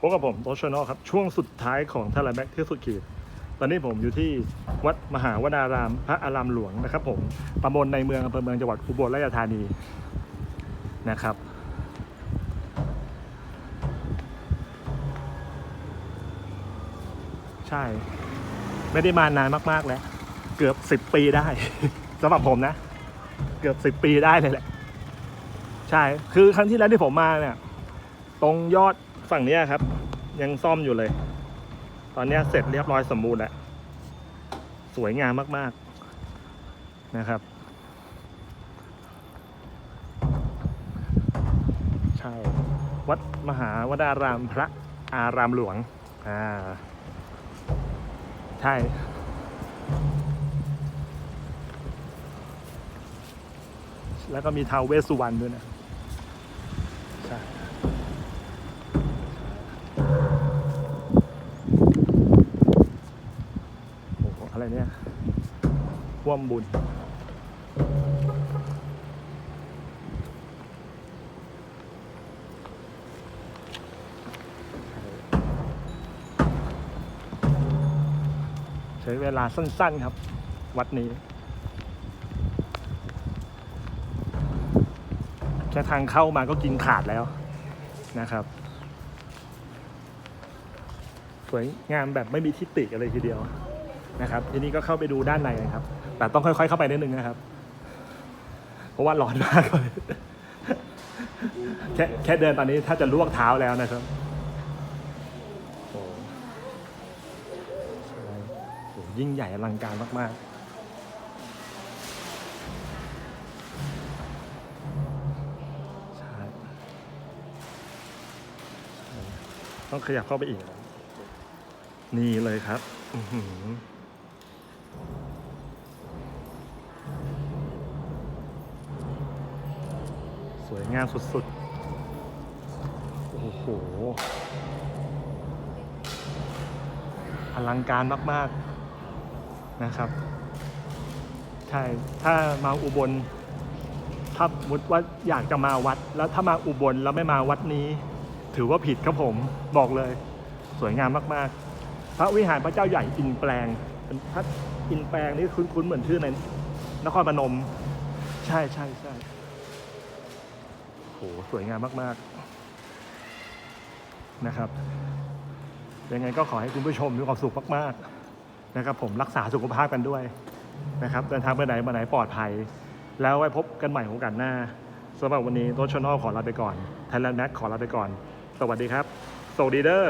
พบกับผมโตชนอครับ ช่วงสุดท้ายของทาราแบ็กที่สุดขีด ตอนนี้ผมอยู่ที่วัดมหาวนาราม พระอารามหลวงนะครับผมตำบลในเมืองอำเภอเมืองจังหวัดอุบลราชธานีนะครับ ใช่ ไม่ได้มานานมาก ๆ แล้ว เกือบสิบปีได้สำหรับผมนะ เกือบสิบปีได้เลยแหละ ใช่ คือครั้งที่แล้วที่ผมมาเนี่ย ตรงยอด ฝั่งนี้ครับ ยังซ่อมอยู่เลย ตอนนี้เสร็จเรียบร้อยสมบูรณ์แล้ว สวยงามมากๆนะครับ ใช่ วัดมหาวดารามพระอารามหลวง อ่า ใช่แล้วก็มีทาวเวสสุวรรณด้วยนะ ใช่ โอ้โหอะไร เนี่ยร่วมบุญ ใช้เวลาสั้นๆครับ วัดนี้แค่ทางเข้ามาก็กินขาดแล้วนะครับ สวยงามแบบไม่มีทิฏฐิกันเลยทีเดียว นะครับทีนี้ก็เข้าไปดูด้านในนะครับ แต่ต้องค่อยๆเข้าไปนิดนึงนะครับ เพราะว่าร้อนมากเลยแค่แค่เดินตอนนี้ถ้าจะลวกเท้าแล้วนะครับโอ้โอ้ยิ่งใหญ่อลังการมากๆใช่ต้องขยับเข้าไปอีก นี่เลยครับ อือหือ สวยงามสุดๆ โอ้โห อลังการมากๆนะครับ ใช่ ถ้ามาอุบล ถ้ามมติว่าอยากจะมาวัด แล้วถ้ามาอุบลแล้วไม่มาวัดนี้ ถือว่าผิดครับผมบอกเลย สวยงามมากๆ พระวิหารพระเจ้าใหญ่อินแปลงเป็นพระอินแปลงนี่คุ้นๆเหมือนชื่อในนครพนม ใช่ใช่ใช่ โหสวยงามมากๆนะครับยังไงก็ขอให้คุณผู้ชมมีความสุขมากๆนะครับ ผมรักษาสุขภาพกันด้วยนะครับเดินทางไปไหนมาไหนปลอดภัย แล้วไว้พบกันใหม่โอกาสหน้าสำหรับวันนี้โตชนอลขอลาไปก่อนไทยแลนด์แม็กขอลาไปก่อน สวัสดีครับ สวัสดีเด้อ